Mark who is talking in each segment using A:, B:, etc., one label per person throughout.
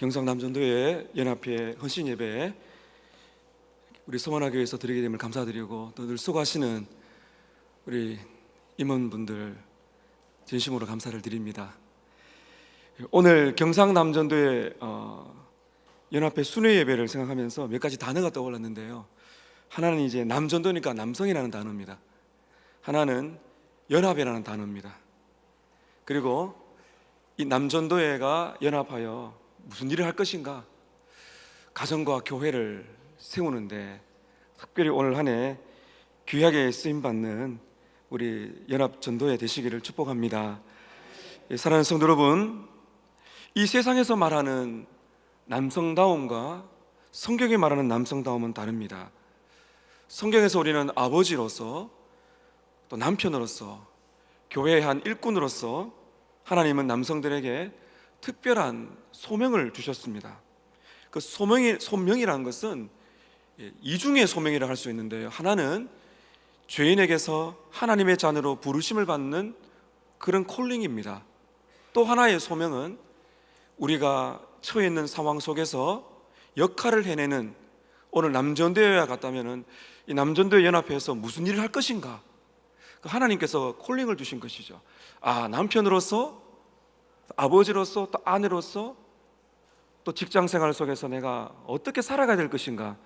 A: 경상남전도의 연합회 헌신 예배 우리 성원학교에서 드리게 됨을 감사드리고 또 늘 수고하시는 우리 임원분들 진심으로 감사를 드립니다. 오늘 경상남전도의 어, 연합회 순회 예배를 생각하면서 몇 가지 단어가 떠올랐는데요. 하나는 이제 남전도니까 남성이라는 단어입니다. 하나는 연합이라는 단어입니다. 그리고 이 남전도회가 연합하여 무슨 일을 할 것인가? 가정과 교회를 세우는데 특별히 오늘 한 해 귀하게 쓰임 받는 우리 연합 전도회 되시기를 축복합니다. 예, 사랑하는 성도 여러분, 이 세상에서 말하는 남성다움과 성경이 말하는 남성다움은 다릅니다. 성경에서 우리는 아버지로서 또 남편으로서 교회의 한 일꾼으로서 하나님은 남성들에게 특별한 소명을 주셨습니다. 그 소명이 소명이라는 것은 예, 이중의 소명이라 할 수 있는데요. 하나는 죄인에게서 하나님의 자녀로 부르심을 받는 그런 콜링입니다. 또 하나의 소명은 우리가 처해 있는 상황 속에서 역할을 해내는 오늘 남전대회와 같다면은 이 남전도회 연합회에서 무슨 일을 할 것인가? 그 하나님께서 콜링을 주신 것이죠. 아 남편으로서 아버지로서 또 아내로서 또 직장 생활 속에서 내가 어떻게 살아가야 될 것인가?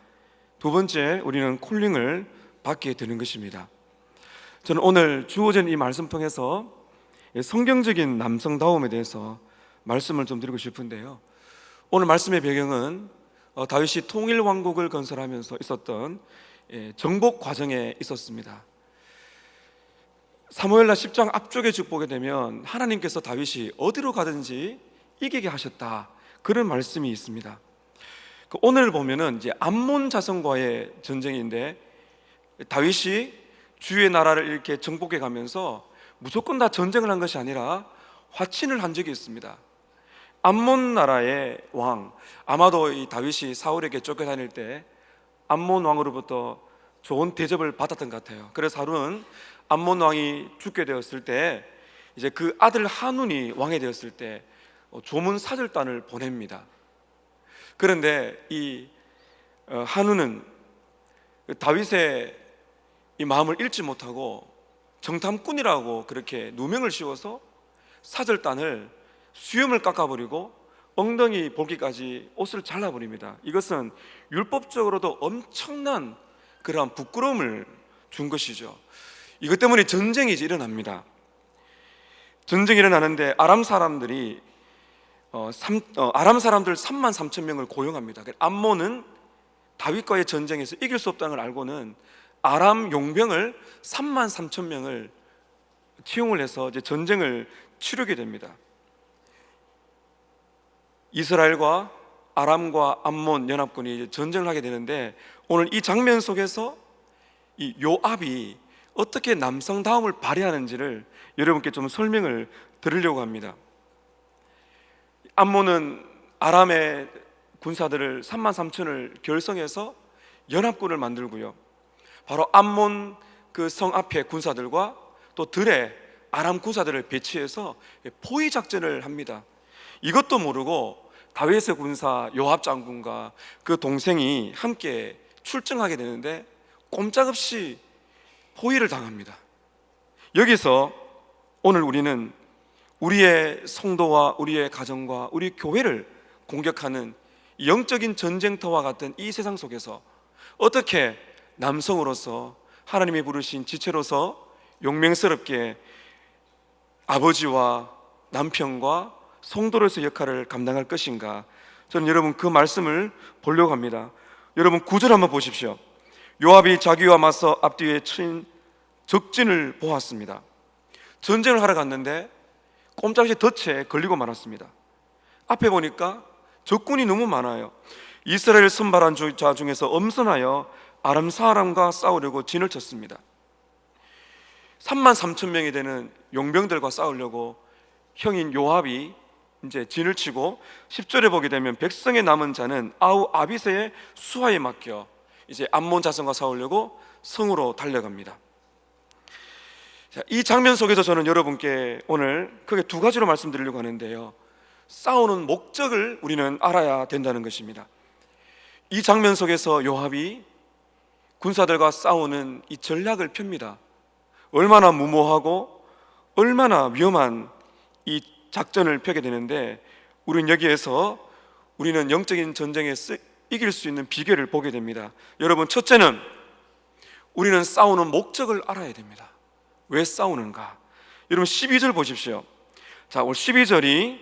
A: 두 번째 우리는 콜링을 받게 되는 것입니다. 저는 오늘 주어진 이 말씀 통해서 성경적인 남성다움에 대해서 말씀을 좀 드리고 싶은데요. 오늘 말씀의 배경은 어, 다윗이 통일 왕국을 건설하면서 있었던 예, 정복 과정에 있었습니다. 사무엘라 10장 앞쪽에 쭉 보게 되면 하나님께서 다윗이 어디로 가든지 이기게 하셨다. 그런 말씀이 있습니다. 그 오늘 보면은 이제 암몬 자손과의 전쟁인데 다윗이 주의 나라를 이렇게 정복해 가면서 무조건 다 전쟁을 한 것이 아니라 화친을 한 적이 있습니다. 암몬 나라의 왕 아마도 이 다윗이 사울에게 쫓겨다닐 때 암몬 왕으로부터 좋은 대접을 받았던 것 같아요. 그래서 하루는 암몬 왕이 죽게 되었을 때 이제 그 아들 한운이 왕이 되었을 때 조문 사절단을 보냅니다. 그런데 이 어, 한운은 다윗의 이 마음을 읽지 못하고 정탐꾼이라고 그렇게 누명을 씌워서 사절단을 수염을 깎아버리고 엉덩이 볼기까지 옷을 잘라버립니다. 이것은 율법적으로도 엄청난 그러한 부끄러움을 준 것이죠. 이것 때문에 전쟁이 일어납니다. 전쟁이 일어나는데 아람 사람들이 어, 삼, 어, 아람 사람들 3만 3천 명을 고용합니다. 암몬은 다윗과의 전쟁에서 이길 수 없다는 걸 알고는 아람 용병을 3만 3천 명을 채용을 해서 이제 전쟁을 치르게 됩니다. 이스라엘과 아람과 암몬 연합군이 전쟁을 하게 되는데 오늘 이 장면 속에서 이 요압이 어떻게 남성다움을 발휘하는지를 여러분께 좀 설명을 드리려고 합니다. 암몬은 아람의 군사들을 3만 3천을 결성해서 연합군을 만들고요. 바로 암몬 그 성 앞에 군사들과 또 들에 아람 군사들을 배치해서 포위 작전을 합니다. 이것도 모르고 다윗의 군사 요압 장군과 그 동생이 함께 출정하게 되는데 꼼짝없이 포위를 당합니다. 여기서 오늘 우리는 우리의 성도와 우리의 가정과 우리 교회를 공격하는 영적인 전쟁터와 같은 이 세상 속에서 어떻게 남성으로서 하나님이 부르신 지체로서 용맹스럽게 아버지와 남편과 성도로서 역할을 감당할 것인가? 저는 여러분 그 말씀을 보려고 합니다. 여러분 구절 한번 보십시오. 요압이 자기와 맞서 앞뒤에 친 적진을 보았습니다. 전쟁을 하러 갔는데 꼼짝없이 덫에 걸리고 말았습니다. 앞에 보니까 적군이 너무 많아요. 이스라엘 선발한 자 중에서 엄선하여 아람 사람과 싸우려고 진을 쳤습니다. 3만 3천 명이 되는 용병들과 싸우려고 형인 요압이 이제 진을 치고 10절에 보게 되면 백성의 남은 자는 아우 아비세의 수하에 맡겨 이제 암몬 자손과 싸우려고 성으로 달려갑니다. 자, 이 장면 속에서 저는 여러분께 오늘 크게 두 가지로 말씀드리려고 하는데요. 싸우는 목적을 우리는 알아야 된다는 것입니다. 이 장면 속에서 요압이 군사들과 싸우는 이 전략을 펴니다. 얼마나 무모하고 얼마나 위험한 이 작전을 펴게 되는데 우리는 여기에서 우리는 영적인 전쟁에 쓰- 이길 수 있는 비결을 보게 됩니다. 여러분 첫째는 우리는 싸우는 목적을 알아야 됩니다. 왜 싸우는가? 여러분 12절 보십시오. 자, 오늘 12절이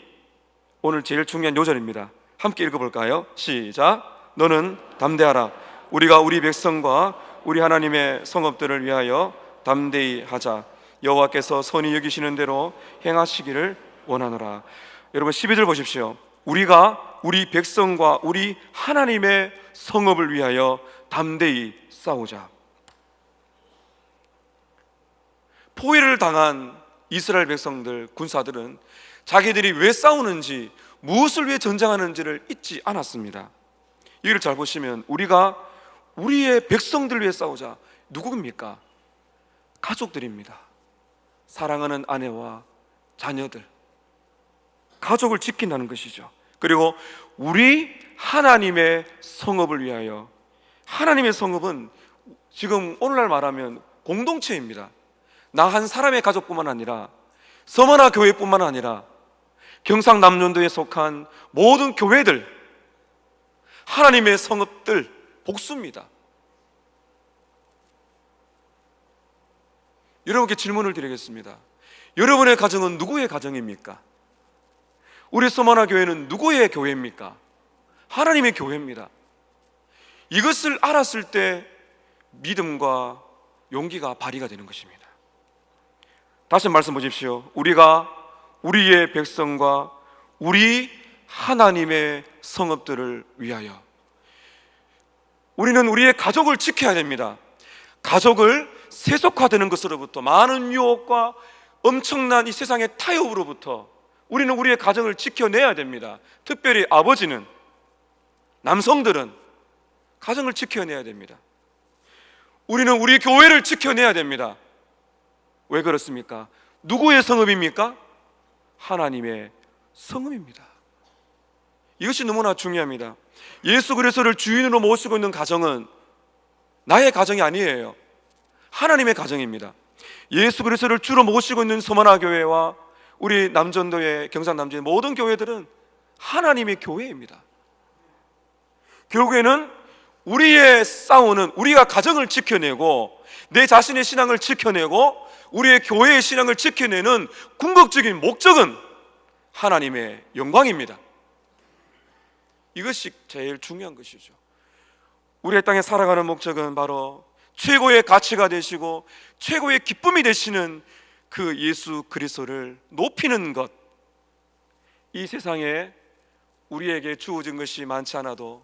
A: 오늘 제일 중요한 요절입니다. 함께 읽어볼까요? 시작. 너는 담대하라. 우리가 우리 백성과 우리 하나님의 성읍들을 위하여 담대히 하자. 여호와께서 선히 여기시는 대로 행하시기를 원하노라. 여러분 12절 보십시오. 우리가 우리 백성과 우리 하나님의 성읍을 위하여 담대히 싸우자. 포위를 당한 이스라엘 백성들 군사들은 자기들이 왜 싸우는지 무엇을 위해 전쟁하는지를 잊지 않았습니다. 이걸 잘 보시면 우리가 우리의 백성들 위해 싸우자 누구입니까? 가족들입니다. 사랑하는 아내와 자녀들 가족을 지킨다는 것이죠. 그리고 우리 하나님의 성읍을 위하여 하나님의 성읍은 지금 오늘날 말하면 공동체입니다. 나 한 사람의 가족뿐만 아니라 서머나 교회뿐만 아니라 경상남년도에 속한 모든 교회들 하나님의 성읍들 복수입니다. 여러분께 질문을 드리겠습니다. 여러분의 가정은 누구의 가정입니까? 우리 서머나 교회는 누구의 교회입니까? 하나님의 교회입니다. 이것을 알았을 때 믿음과 용기가 발휘가 되는 것입니다. 다시 말씀 보십시오. 우리가 우리의 백성과 우리 하나님의 성읍들을 위하여 우리는 우리의 가족을 지켜야 됩니다. 가족을 세속화되는 것으로부터 많은 유혹과 엄청난 이 세상의 타협으로부터 우리는 우리의 가정을 지켜내야 됩니다. 특별히 아버지는 남성들은 가정을 지켜내야 됩니다. 우리는 우리 교회를 지켜내야 됩니다. 왜 그렇습니까? 누구의 성읍입니까? 하나님의 성읍입니다. 이것이 너무나 중요합니다. 예수 그리스도를 주인으로 모시고 있는 가정은 나의 가정이 아니에요. 하나님의 가정입니다. 예수 그리스도를 주로 모시고 있는 서만화 교회와 우리 남전도의 경상 남전의 모든 교회들은 하나님의 교회입니다. 결국에는 우리의 싸우는 우리가 가정을 지켜내고 내 자신의 신앙을 지켜내고 우리의 교회의 신앙을 지켜내는 궁극적인 목적은 하나님의 영광입니다. 이것이 제일 중요한 것이죠. 우리의 땅에 살아가는 목적은 바로 최고의 가치가 되시고 최고의 기쁨이 되시는 그 예수 그리스도를 높이는 것. 이 세상에 우리에게 주어진 것이 많지 않아도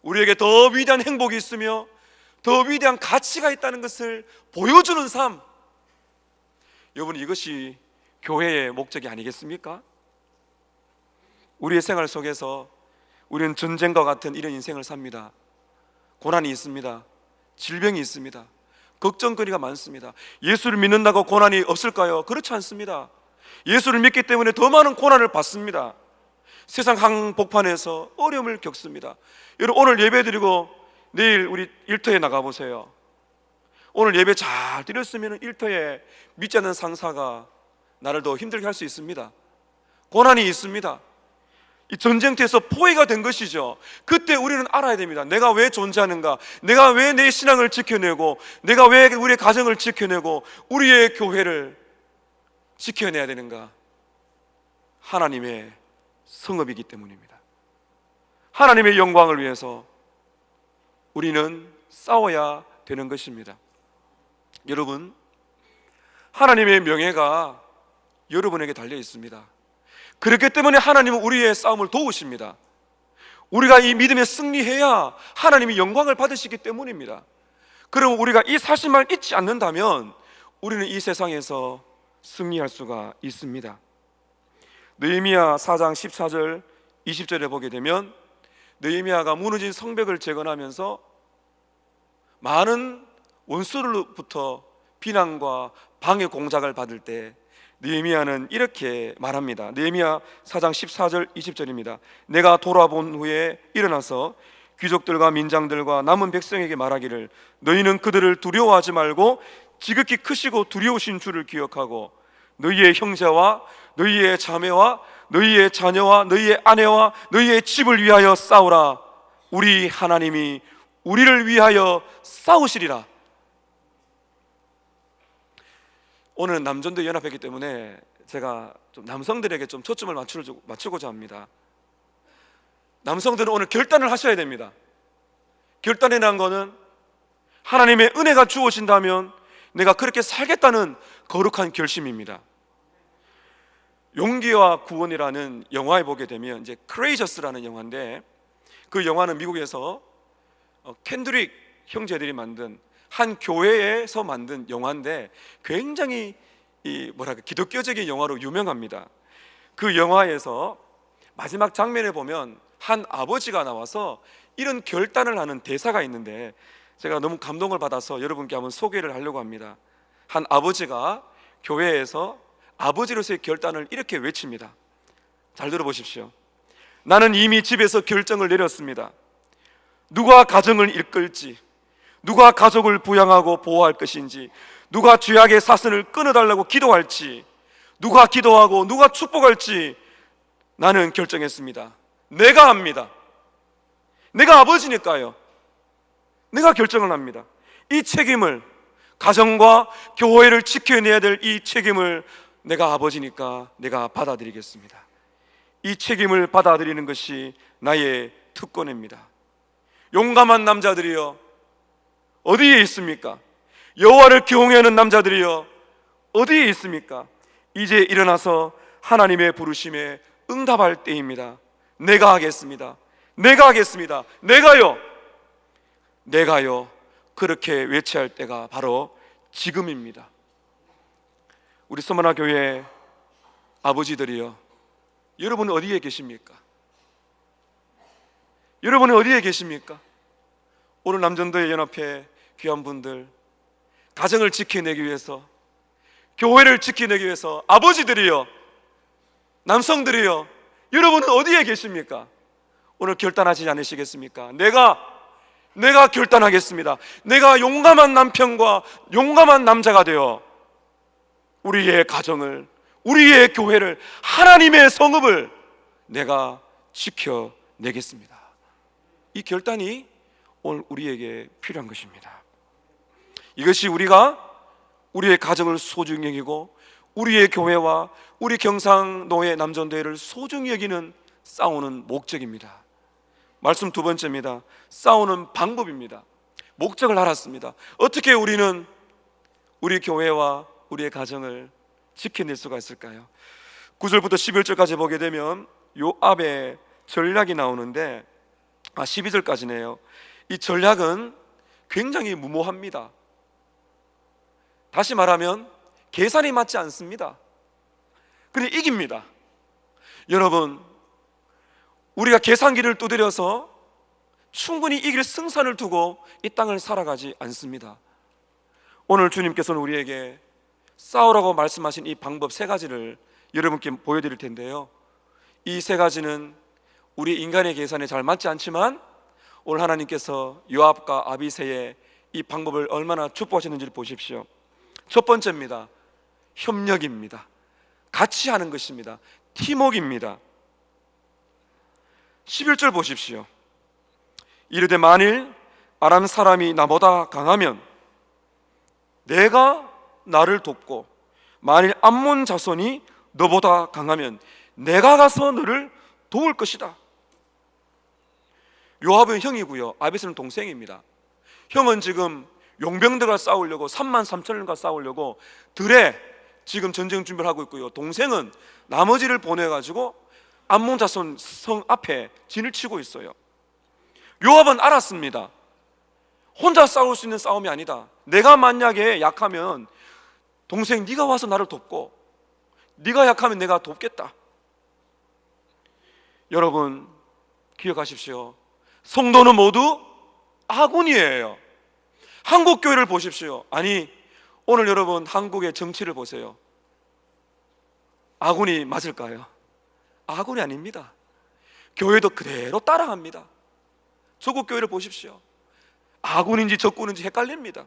A: 우리에게 더 위대한 행복이 있으며 더 위대한 가치가 있다는 것을 보여주는 삶. 여러분 이것이 교회의 목적이 아니겠습니까? 우리의 생활 속에서 우리는 전쟁과 같은 이런 인생을 삽니다. 고난이 있습니다. 질병이 있습니다. 걱정거리가 많습니다. 예수를 믿는다고 고난이 없을까요? 그렇지 않습니다. 예수를 믿기 때문에 더 많은 고난을 받습니다. 세상 한복판에서 어려움을 겪습니다. 여러분 오늘 예배 드리고 내일 우리 일터에 나가 보세요. 오늘 예배 잘 드렸으면 일터에 믿지 않는 상사가 나를 더 힘들게 할 수 있습니다. 고난이 있습니다. 이 전쟁터에서 포위가 된 것이죠. 그때 우리는 알아야 됩니다. 내가 왜 존재하는가? 내가 왜 내 신앙을 지켜내고, 내가 왜 우리의 가정을 지켜내고, 우리의 교회를 지켜내야 되는가? 하나님의 성읍이기 때문입니다. 하나님의 영광을 위해서 우리는 싸워야 되는 것입니다. 여러분, 하나님의 명예가 여러분에게 달려 있습니다. 그렇기 때문에 하나님은 우리의 싸움을 도우십니다. 우리가 이 믿음에 승리해야 하나님이 영광을 받으시기 때문입니다. 그럼 우리가 이 사실만 잊지 않는다면 우리는 이 세상에서 승리할 수가 있습니다. 느헤미야 4장 14절 20절에 보게 되면 느헤미야가 무너진 성벽을 재건하면서 많은 원수로부터 비난과 방해 공작을 받을 때 느헤미야는 이렇게 말합니다. 느헤미야 4장 14절 20절입니다. 내가 돌아본 후에 일어나서 귀족들과 민장들과 남은 백성에게 말하기를 너희는 그들을 두려워하지 말고 지극히 크시고 두려우신 주를 기억하고 너희의 형제와 너희의 자매와 너희의 자녀와 너희의 아내와 너희의 집을 위하여 싸우라. 우리 하나님이 우리를 위하여 싸우시리라. 오늘 남전도 연합했기 때문에 제가 좀 남성들에게 좀 초점을 맞추고자 합니다. 남성들은 오늘 결단을 하셔야 됩니다. 결단이라는 것은 하나님의 은혜가 주어진다면 내가 그렇게 살겠다는 거룩한 결심입니다. 용기와 구원이라는 영화에 보게 되면 이제 크레이저스라는 영화인데 그 영화는 미국에서 어, 캔드릭 형제들이 만든 한 교회에서 만든 영화인데 굉장히 이 뭐랄까 기독교적인 영화로 유명합니다. 그 영화에서 마지막 장면에 보면 한 아버지가 나와서 이런 결단을 하는 대사가 있는데 제가 너무 감동을 받아서 여러분께 한번 소개를 하려고 합니다. 한 아버지가 교회에서 아버지로서의 결단을 이렇게 외칩니다. 잘 들어보십시오. 나는 이미 집에서 결정을 내렸습니다. 누가 가정을 이끌지, 누가 가족을 부양하고 보호할 것인지, 누가 죄악의 사슬을 끊어달라고 기도할지, 누가 기도하고 누가 축복할지 나는 결정했습니다. 내가 합니다. 내가 아버지니까요. 내가 결정을 합니다. 이 책임을 가정과 교회를 지켜내야 될 이 책임을 내가 아버지니까 내가 받아들이겠습니다. 이 책임을 받아들이는 것이 나의 특권입니다. 용감한 남자들이여 어디에 있습니까? 여호와를 경외하는 남자들이여 어디에 있습니까? 이제 일어나서 하나님의 부르심에 응답할 때입니다. 내가 하겠습니다. 내가 하겠습니다. 내가요. 내가요. 그렇게 외치할 때가 바로 지금입니다. 우리 서머나 교회 아버지들이요. 여러분은 어디에 계십니까? 여러분은 어디에 계십니까? 오늘 남전도의 연합회 귀한 분들 가정을 지켜내기 위해서 교회를 지켜내기 위해서 아버지들이요 남성들이요 여러분은 어디에 계십니까? 오늘 결단하지 않으시겠습니까? 내가 내가 결단하겠습니다. 내가 용감한 남편과 용감한 남자가 되어 우리의 가정을 우리의 교회를 하나님의 성읍을 내가 지켜내겠습니다. 이 결단이 오늘 우리에게 필요한 것입니다. 이것이 우리가 우리의 가정을 소중히 여기고 우리의 교회와 우리 경상노예 남전도회를 소중히 여기는 싸우는 목적입니다. 말씀 두 번째입니다. 싸우는 방법입니다. 목적을 알았습니다. 어떻게 우리는 우리 교회와 우리의 가정을 지켜낼 수가 있을까요? 9절부터 11절까지 보게 되면 요압의 전략이 나오는데 아 12절까지네요. 이 전략은 굉장히 무모합니다. 다시 말하면 계산이 맞지 않습니다. 근데 이깁니다. 여러분, 우리가 계산기를 두드려서 충분히 이길 승산을 두고 이 땅을 살아가지 않습니다. 오늘 주님께서는 우리에게 싸우라고 말씀하신 이 방법 세 가지를 여러분께 보여드릴 텐데요. 이 세 가지는 우리 인간의 계산에 잘 맞지 않지만 오늘 하나님께서 요압과 아비세의 이 방법을 얼마나 축복하셨는지를 보십시오. 첫 번째입니다. 협력입니다. 같이 하는 것입니다. 팀웍입니다. 11절 보십시오. 이르되 만일 아람 사람이 나보다 강하면 내가 나를 돕고 만일 암몬 자손이 너보다 강하면 내가 가서 너를 도울 것이다. 요압은 형이고요. 아비스는 동생입니다. 형은 지금 용병들과 싸우려고 3만 3천을과 싸우려고 들에 지금 전쟁 준비를 하고 있고요. 동생은 나머지를 보내 가지고 암몬 자손 성 앞에 진을 치고 있어요. 요압은 알았습니다. 혼자 싸울 수 있는 싸움이 아니다. 내가 만약에 약하면 동생 네가 와서 나를 돕고 네가 약하면 내가 돕겠다. 여러분 기억하십시오. 성도는 모두 아군이에요. 한국 교회를 보십시오. 아니 오늘 여러분 한국의 정치를 보세요. 아군이 맞을까요? 아군이 아닙니다. 교회도 그대로 따라갑니다. 조국 교회를 보십시오. 아군인지 적군인지 헷갈립니다.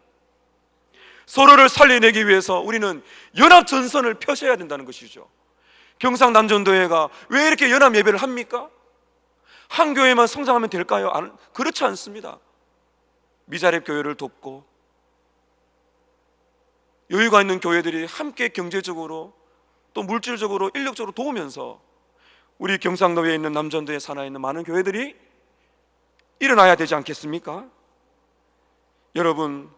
A: 서로를 살려내기 위해서 우리는 연합 전선을 펴셔야 된다는 것이죠. 경상남전도회가 왜 이렇게 연합 예배를 합니까? 한 교회만 성장하면 될까요? 안- 그렇지 않습니다. 미자립 교회를 돕고 여유가 있는 교회들이 함께 경제적으로 또 물질적으로 인력적으로 도우면서 우리 경상도에 있는 남전도에 산하에 있는 많은 교회들이 일어나야 되지 않겠습니까? 여러분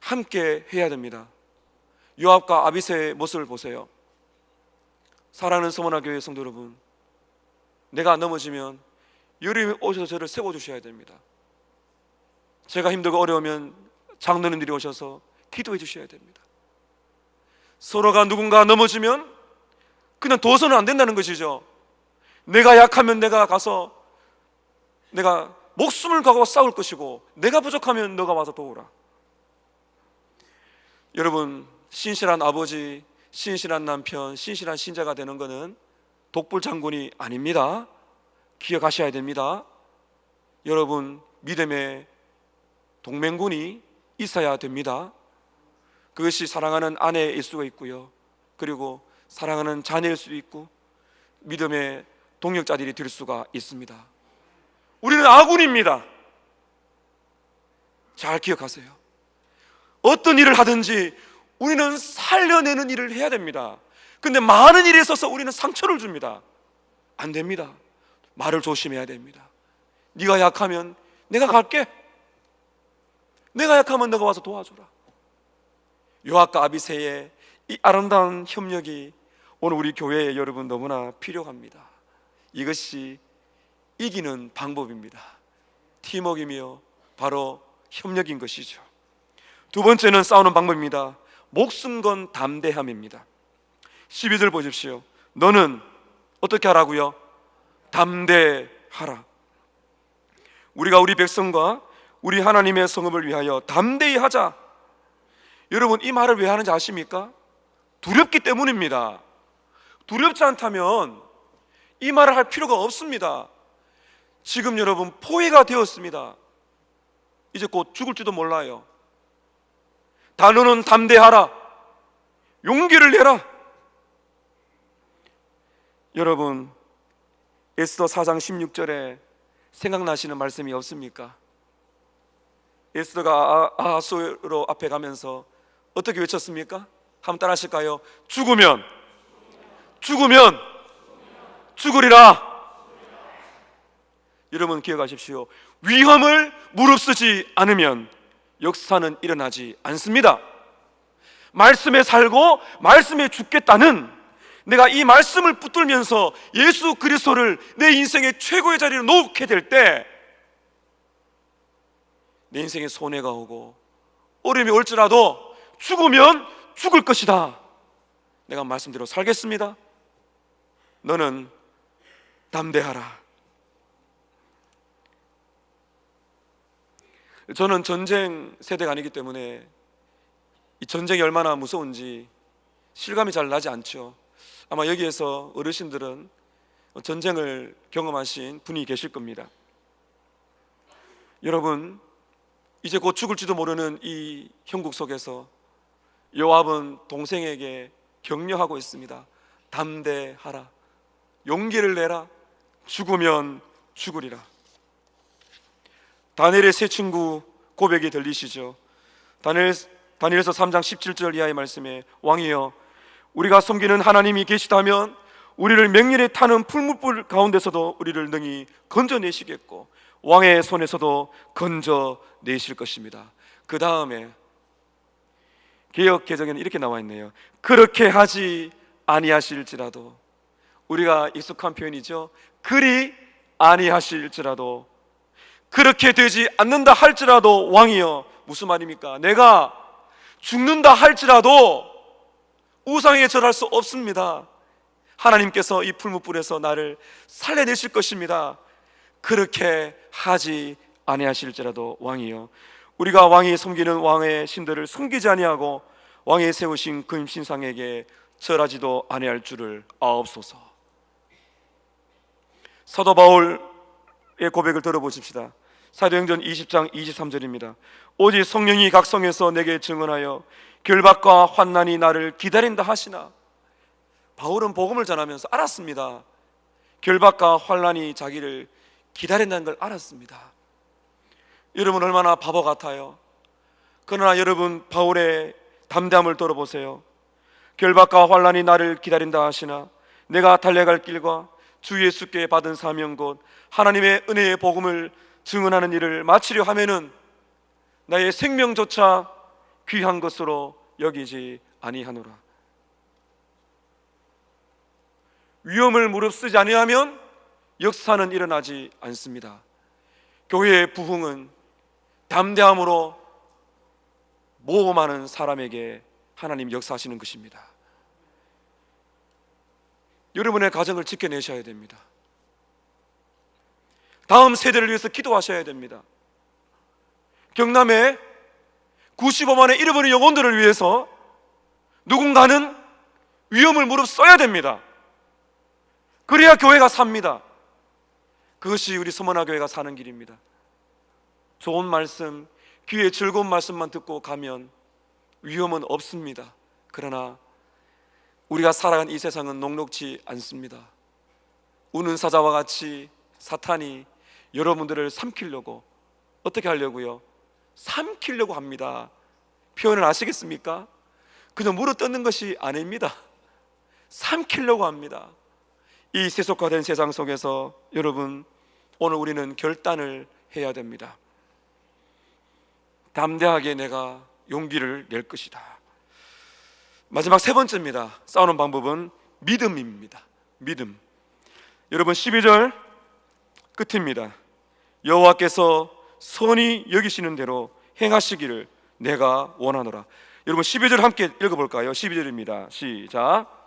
A: 함께 해야 됩니다. 요압과 아비세의 모습을 보세요. 사랑하는 서머나 교회 성도 여러분, 내가 넘어지면 여러분이 오셔서 저를 세워 주셔야 됩니다. 제가 힘들고 어려우면 장로님들이 오셔서 기도해 주셔야 됩니다. 서로가 누군가 넘어지면 그냥 둬서는 안 된다는 것이죠. 내가 약하면 내가 가서 내가 목숨을 걸고 싸울 것이고 내가 부족하면 너가 와서 도우라. 여러분 신실한 아버지, 신실한 남편, 신실한 신자가 되는 것은 독불 장군이 아닙니다. 기억하셔야 됩니다. 여러분 믿음의 동맹군이 있어야 됩니다. 그것이 사랑하는 아내일 수가 있고요. 그리고 사랑하는 자녀일 수도 있고 믿음의 동역자들이 될 수가 있습니다. 우리는 아군입니다. 잘 기억하세요. 어떤 일을 하든지 우리는 살려내는 일을 해야 됩니다. 근데 많은 일에 있어서 우리는 상처를 줍니다. 안 됩니다. 말을 조심해야 됩니다. 네가 약하면 내가 갈게. 내가 약하면 너가 와서 도와줘라. 요압과 아비세의 이 아름다운 협력이 오늘 우리 교회에 여러분 너무나 필요합니다. 이것이 이기는 방법입니다. 팀워크이며 바로 협력인 것이죠. 두 번째는 싸우는 방법입니다. 목숨 건 담대함입니다. 12절 보십시오. 너는 어떻게 하라고요? 담대하라. 우리가 우리 백성과 우리 하나님의 성읍을 위하여 담대히 하자. 여러분 이 말을 왜 하는지 아십니까? 두렵기 때문입니다. 두렵지 않다면 이 말을 할 필요가 없습니다. 지금 여러분 포위가 되었습니다. 이제 곧 죽을지도 몰라요. 단어는 담대하라. 용기를 내라. 여러분 에스더 4장 16절에 생각나시는 말씀이 없습니까? 아- 아하수로 앞에 가면서 어떻게 외쳤습니까? 한번 따라 하실까요? 죽으면 죽으면 죽으리라. 여러분 기억하십시오. 위험을 무릅쓰지 않으면 역사는 일어나지 않습니다. 말씀에 살고 말씀에 죽겠다는 내가 이 말씀을 붙들면서 예수 그리스도를 내 인생의 최고의 자리로 놓게 될 때 내 인생에 손해가 오고 어려움이 올지라도 죽으면 죽을 것이다. 내가 말씀대로 살겠습니다. 너는 담대하라. 저는 전쟁 세대가 아니기 때문에 이 전쟁이 얼마나 무서운지 실감이 잘 나지 않죠. 아마 여기에서 어르신들은 전쟁을 경험하신 분이 계실 겁니다. 여러분, 이제 곧 죽을지도 모르는 이 형국 속에서 요압은 동생에게 격려하고 있습니다. 담대하라. 용기를 내라. 죽으면 죽으리라. 다니엘의 세 친구 고백이 들리시죠? 다니엘 다니엘서 3장 17절 이하의 말씀에 왕이여 우리가 섬기는 하나님이 계시다면 우리를 맹렬히 타는 풀무불 가운데서도 우리를 능히 건져내시겠고 왕의 손에서도 건져 내실 것입니다. 그 다음에 개혁 개정에는 이렇게 나와 있네요. 그렇게 하지 아니하실지라도 우리가 익숙한 표현이죠. 그리 아니하실지라도 그렇게 되지 않는다 할지라도 왕이여 무슨 말입니까? 내가 죽는다 할지라도 우상에 절할 수 없습니다. 하나님께서 이 풀무불에서 나를 살려내실 것입니다. 그렇게 하지 아니하실지라도 왕이여 우리가 왕이 섬기는 왕의 신들을 숨기지 아니하고 왕이 세우신 그 신상에게 절하지도 아니할 줄을 아옵소서. 사도 바울의 고백을 들어보십시다. 사도행전 20장 23절입니다. 오직 성령이 각 성에서 내게 증언하여 결박과 환난이 나를 기다린다 하시나 바울은 복음을 전하면서 알았습니다. 결박과 환난이 자기를 기다린다는 걸 알았습니다. 여러분 얼마나 바보 같아요. 그러나 여러분 바울의 담대함을 들어보세요. 결박과 환난이 나를 기다린다 하시나 내가 달려갈 길과 주 예수께 받은 사명 곧 하나님의 은혜의 복음을 증언하는 일을 마치려 하면은 나의 생명조차 귀한 것으로 여기지 아니하노라. 위험을 무릅쓰지 아니하면 역사는 일어나지 않습니다. 교회의 부흥은 담대함으로 모험하는 사람에게 하나님 역사하시는 것입니다. 여러분의 가정을 지켜내셔야 됩니다. 다음 세대를 위해서 기도하셔야 됩니다. 경남에 95만의 잃어버린 영혼들을 위해서 누군가는 위험을 무릅써야 됩니다. 그래야 교회가 삽니다. 그것이 우리 서머나 교회가 사는 길입니다. 좋은 말씀, 귀에 즐거운 말씀만 듣고 가면 위험은 없습니다. 그러나 우리가 살아간 이 세상은 녹록지 않습니다. 우는 사자와 같이 사탄이 여러분들을 삼키려고 어떻게 하려고요? 삼키려고 합니다. 표현을 아시겠습니까? 그냥 물어 뜯는 것이 아닙니다. 삼키려고 합니다. 이 세속화된 세상 속에서 여러분 오늘 우리는 결단을 해야 됩니다. 담대하게 내가 용기를 낼 것이다. 마지막 세 번째입니다. 싸우는 방법은 믿음입니다. 믿음. 여러분 12절 끝입니다. 여호와께서 선히 여기시는 대로 행하시기를 내가 원하노라. 여러분 12절 함께 읽어 볼까요? 12절입니다. 시작.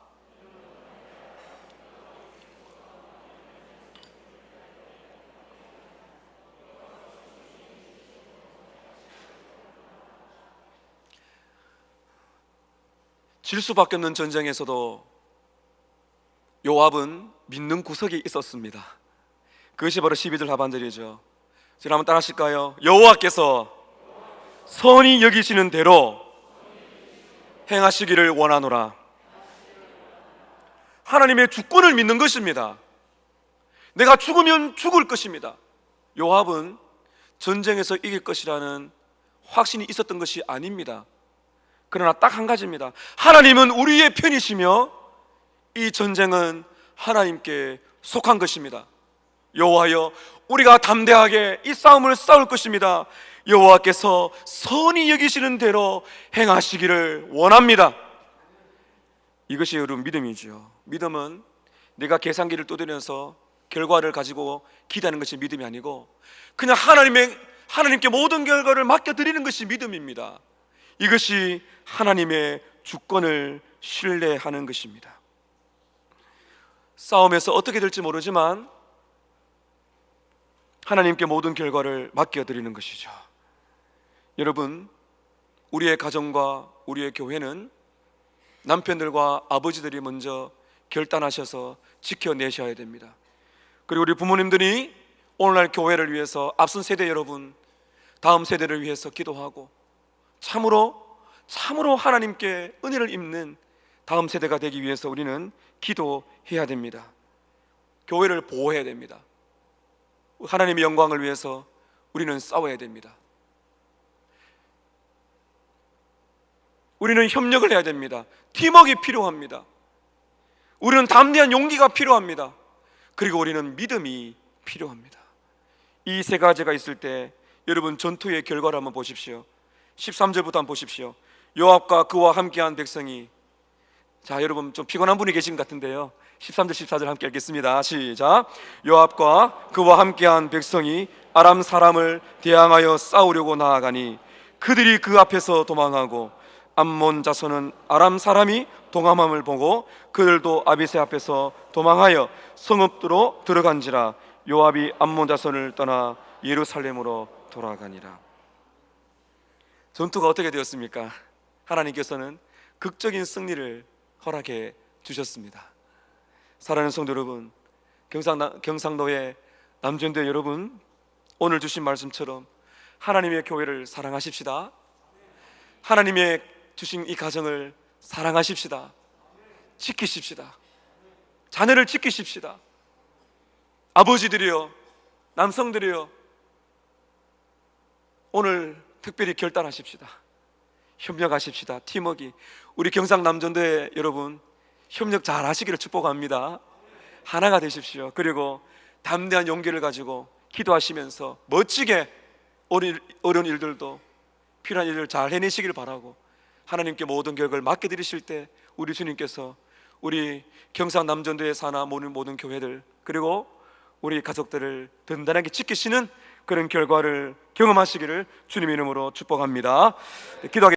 A: 질 수밖에 없는 전쟁에서도 요압은 믿는 구석이 있었습니다. 그것이 바로 12절 하반절이죠. 제가 한번 따라 하실까요? 여호와께서 선히 여기시는 대로 행하시기를 원하노라. 하나님의 주권을 믿는 것입니다. 내가 죽으면 죽을 것입니다. 요압은 전쟁에서 이길 것이라는 확신이 있었던 것이 아닙니다. 그러나 딱 한 가지입니다. 하나님은 우리의 편이시며 이 전쟁은 하나님께 속한 것입니다. 여호와여 우리가 담대하게 이 싸움을 싸울 것입니다. 여호와께서 선히 여기시는 대로 행하시기를 원합니다. 이것이 여러분 믿음이지요. 믿음은 내가 계산기를 두드려서 결과를 가지고 기대하는 것이 믿음이 아니고 그냥 하나님의 하나님께 모든 결과를 맡겨 드리는 것이 믿음입니다. 이것이 하나님의 주권을 신뢰하는 것입니다. 싸움에서 어떻게 될지 모르지만 하나님께 모든 결과를 맡겨 드리는 것이죠. 여러분, 우리의 가정과 우리의 교회는 남편들과 아버지들이 먼저 결단하셔서 지켜내셔야 됩니다. 그리고 우리 부모님들이 오늘날 교회를 위해서 앞선 세대 여러분, 다음 세대를 위해서 기도하고 참으로 참으로 하나님께 은혜를 입는 다음 세대가 되기 위해서 우리는 기도해야 됩니다. 교회를 보호해야 됩니다. 하나님의 영광을 위해서 우리는 싸워야 됩니다. 우리는 협력을 해야 됩니다. 팀워크가 필요합니다. 우리는 담대한 용기가 필요합니다. 그리고 우리는 믿음이 필요합니다. 이 세 가지가 있을 때 여러분 전투의 결과를 한번 보십시오. 13절부터 한번 보십시오. 요압과 그와 함께한 백성이 자 여러분 좀 피곤한 분이 계신 것 같은데요. 13절 14절 함께 읽겠습니다. 시작. 요압과 그와 함께한 백성이 아람 사람을 대항하여 싸우려고 나아가니 그들이 그 앞에서 도망하고 암몬 자손은 아람 사람이 동함함을 보고 그들도 아비세 앞에서 도망하여 성읍으로 들어간지라 요압이 암몬 자손을 떠나 예루살렘으로 돌아가니라. 전투가 어떻게 되었습니까? 하나님께서는 극적인 승리를 허락해 주셨습니다. 사랑하는 성도 여러분, 경상 경상도의 남전대 여러분, 오늘 주신 말씀처럼 하나님의 교회를 사랑하십시다. 하나님의 주신 이 가정을 사랑하십시다. 지키십시다. 자녀를 지키십시다. 아버지들이여, 남성들이여, 오늘 특별히 결단하십시다. 협력하십시다. 팀워크. 우리 경상남전대 여러분 협력 잘 하시기를 축복합니다. 하나가 되십시오. 그리고 담대한 용기를 가지고 기도하시면서 멋지게 어려운 일들도 필요한 일을 잘 해내시길 바라고 하나님께 모든 결과를 맡겨 드리실 때 우리 주님께서 우리 경상남전도에 사나 모든 모든 교회들 그리고 우리 가족들을 든든하게 지키시는 그런 결과를 경험하시기를 주님 이름으로 축복합니다. 기도하겠습니다.